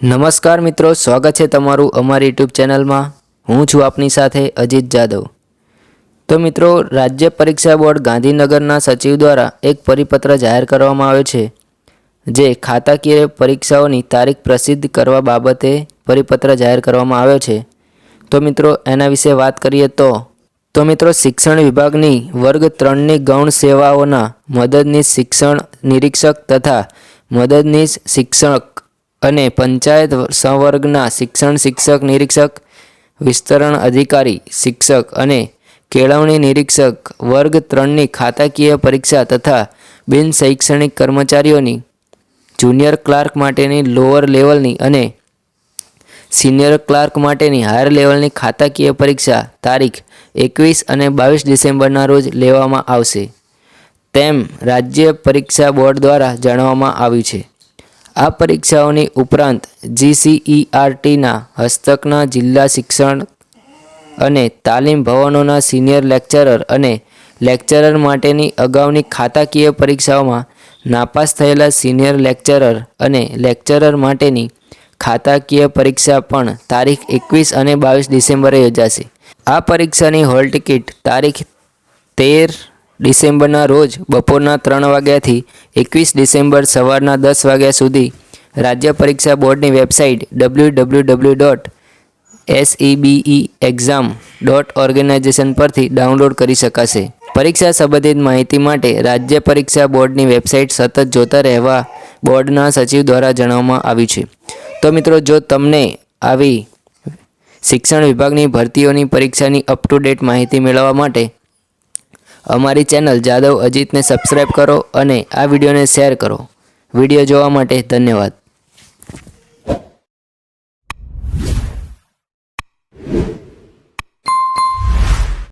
નમસ્કાર મિત્રો, સ્વાગત છે તમારું અમારી યુટ્યુબ ચેનલમાં. હું છું આપની સાથે અજીત જાદવ. તો મિત્રો, રાજ્ય પરીક્ષા બોર્ડ ગાંધીનગરના સચિવ દ્વારા એક પરિપત્ર જાહેર કરવામાં આવ્યો છે, જે ખાતાકીય પરીક્ષાઓની તારીખ પ્રસિદ્ધ કરવા બાબતે પરિપત્ર જાહેર કરવામાં આવ્યો છે. તો મિત્રો, એના વિશે વાત કરીએ તો તો મિત્રો, શિક્ષણ વિભાગની વર્ગ ત્રણની ગૌણ સેવાઓના મદદનીશ શિક્ષણ નિરીક્ષક તથા મદદનીશ શિક્ષક અને પંચાયત સંવર્ગના શિક્ષણ શિક્ષક, નિરીક્ષક, વિસ્તરણ અધિકારી, શિક્ષક અને કેળવણી નિરીક્ષક વર્ગ ત્રણની ખાતાકીય પરીક્ષા તથા બિન શૈક્ષણિક કર્મચારીઓની, જુનિયર ક્લાર્ક માટેની લોઅર લેવલની અને સિનિયર ક્લાર્ક માટેની હાયર લેવલની ખાતાકીય પરીક્ષા તારીખ એકવીસ અને બાવીસ ડિસેમ્બરના રોજ લેવામાં આવશે. તેમ રાજ્ય પરીક્ષા બોર્ડ દ્વારા જણાવવામાં આવ્યું છે. આ પરીક્ષાઓની ઉપરાંત જીસીઈઆરટીના હસ્તકના જિલ્લા શિક્ષણ અને તાલીમ ભવનોના સિનિયર લેક્ચરર અને લેક્ચરર માટેની અગાઉની ખાતાકીય પરીક્ષાઓમાં નાપાસ થયેલા સિનિયર લેક્ચરર અને લેક્ચરર માટેની ખાતાકીય પરીક્ષા પણ તારીખ એકવીસ અને બાવીસ ડિસેમ્બરે યોજાશે. આ પરીક્ષાની હોલ ટિકિટ તારીખ તેર ડિસેમ્બરના રોજ બપોરના ત્રણ વાગ્યાથી એકવીસ ડિસેમ્બર સવારના દસ વાગ્યા સુધી રાજ્ય પરીક્ષા બોર્ડની website W W W dot SEBE exam dot organisation પરથી ડાઉનલોડ કરી શકાશે. પરીક્ષા સંબંધિત માહિતી માટે રાજ્ય પરીક્ષા બોર્ડની વેબસાઇટ સતત જોતા રહેવા બોર્ડના સચિવ દ્વારા જણાવવામાં આવ્યું છે. તો મિત્રો, જો તમને આવી શિક્ષણ વિભાગની ભરતીઓની પરીક્ષાની અપ ટુ ડેટ માહિતી મેળવવા માટે અમારી ચેનલ જાદવ અજીતને સબસ્ક્રાઈબ કરો અને આ વિડીયોને શેર કરો. વીડિયો જોવા માટે ધન્યવાદ.